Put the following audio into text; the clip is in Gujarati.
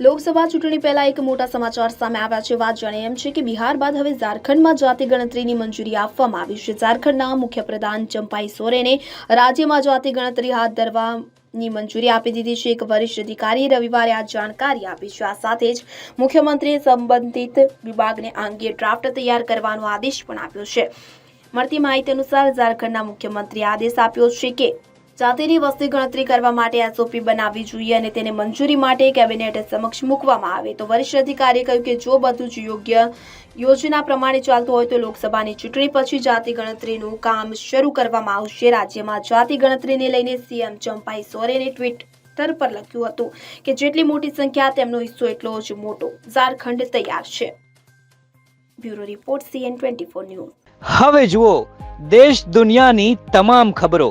લોકસભા ચૂંટણી પહેલા એક મોટા સમાચાર સામે આવ્યા છે. વાત જાણે એમ છે કે બિહાર બાદ હવે ઝારખંડમાં જાતિ ગણતરીની મંજૂરી આપવામાં આવી છે. ઝારખંડના મુખ્યપ્રધાન ચંપાઈ સોરેને રાજ્યમાં જાતિ ગણતરી હાથ ધરવાની મંજૂરી આપી દીધી છે. એક વરિષ્ઠ અધિકારીએ રવિવારે આ જાણકારી આપી છે. આ સાથે જ મુખ્યમંત્રીએ સંબંધિત વિભાગને આ અંગે ડ્રાફ્ટ તૈયાર કરવાનો આદેશ પણ આપ્યો છે. મળતી માહિતી અનુસાર ઝારખંડના મુખ્યમંત્રીએ આદેશ આપ્યો છે કે જાતિની વસ્તી ગણતરી કરવા માટે એસઓપી બનાવવી જોઈએ અને તેને મંજૂરી માટે કેબિનેટ સમક્ષ મૂકવામાં આવે. તો વરિષ્ઠ અધિકારીએ કહ્યું કે જો બધું જ યોગ્ય યોજના પ્રમાણે ચાલતું હોય તો લોકસભાની ચૂંટણી પછી જાતિ ગણતરીનું કામ શરૂ કરવામાં આવશે. રાજ્યમાં જાતિ ગણતરીને લઈને સીએમ ચંપાઈ સોરેને ટ્વિટર પર લખ્યું હતું કે જેટલી મોટી સંખ્યા તેમનો હિસ્સો એટલો જ મોટો. ઝારખંડ તૈયાર છે. Bureau report CN twenty news. હવે જુઓ, દેશ દુનિયાની તમામ ખબરો.